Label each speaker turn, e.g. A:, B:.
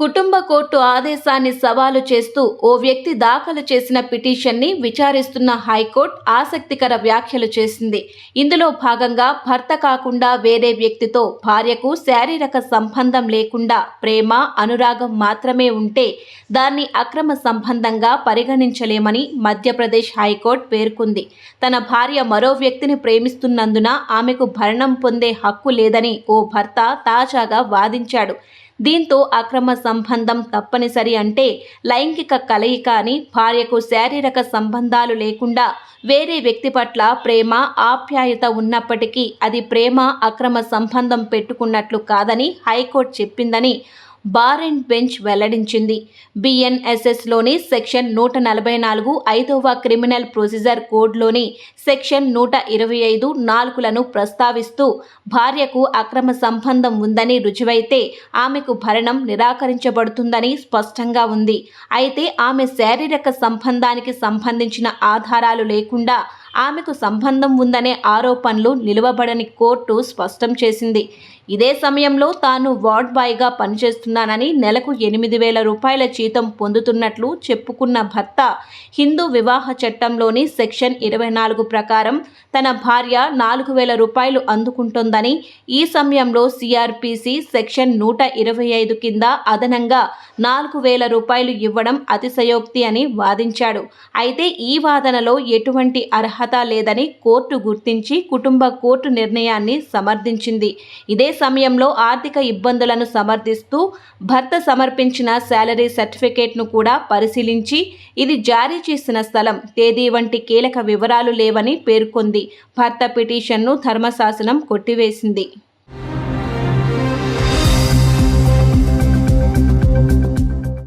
A: కుటుంబ కోర్టు ఆదేశాన్ని సవాలు చేస్తూ ఓ వ్యక్తి దాఖలు చేసిన పిటిషన్ని విచారిస్తున్న హైకోర్టు ఆసక్తికర వ్యాఖ్యలు చేసింది. ఇందులో భాగంగా భర్త కాకుండా వేరే వ్యక్తితో భార్యకు శారీరక సంబంధం లేకుండా ప్రేమ అనురాగం మాత్రమే ఉంటే దాన్ని అక్రమ సంబంధంగా పరిగణించలేమని మధ్యప్రదేశ్ హైకోర్టు పేర్కొంది. తన భార్య మరో వ్యక్తిని ప్రేమిస్తున్నందున ఆమెకు భరణం పొందే హక్కు లేదని ఓ భర్త తాజాగా వాదించాడు. దీంతో అక్రమ సంబంధం తప్పనిసరి అంటే లైంగిక కలయిక అని భార్యకు శారీరక సంబంధాలు లేకుండా వేరే వ్యక్తి పట్ల ప్రేమ ఆప్యాయత ఉన్నప్పటికీ అది ప్రేమ అక్రమ సంబంధం పెట్టుకున్నట్లు కాదని హైకోర్టు చెప్పిందని బార్ అండ్ బెంచ్ వెల్లడించింది. బిఎన్ఎస్ఎస్లోని సెక్షన్ నూట నలభై నాలుగు ఐదవ క్రిమినల్ ప్రొసీజర్ కోడ్లోని సెక్షన్ నూట ఇరవై ఐదు నాలుగులను ప్రస్తావిస్తూ భార్యకు అక్రమ సంబంధం ఉందని రుజువైతే ఆమెకు భరణం నిరాకరించబడుతుందని స్పష్టంగా ఉంది. అయితే ఆమె శారీరక సంబంధానికి సంబంధించిన ఆధారాలు లేకుండా ఆమెకు సంబంధం ఉందనే ఆరోపణలు నిలువబడని కోర్టు స్పష్టం చేసింది. ఇదే సమయంలో తాను వార్డ్ బాయ్గా పనిచేస్తున్నానని నెలకు ఎనిమిది వేల రూపాయల జీతం పొందుతున్నట్లు చెప్పుకున్న భర్త హిందూ వివాహ చట్టంలోని సెక్షన్ ఇరవై నాలుగు ప్రకారం తన భార్య నాలుగు వేల రూపాయలు అందుకుంటోందని ఈ సమయంలో సిఆర్పిసి సెక్షన్ నూట ఇరవై ఐదు కింద అదనంగా నాలుగు వేల రూపాయలు ఇవ్వడం అతిశయోక్తి అని వాదించాడు. అయితే ఈ వాదనలో ఎటువంటి అర్హత లేదని కోర్టు గుర్తించి కుటుంబ కోర్టు నిర్ణయాన్ని సమర్థించింది. ఇదే సమయంలో ఆర్థిక ఇబ్బందులను సమర్థిస్తూ భర్త సమర్పించిన శాలరీ సర్టిఫికేట్ను కూడా పరిశీలించి ఇది జారీ చేసిన స్థలం తేదీ వంటి కీలక వివరాలు లేవని పేర్కొంది. భర్త పిటిషన్ను ధర్మశాసనం కొట్టివేసింది.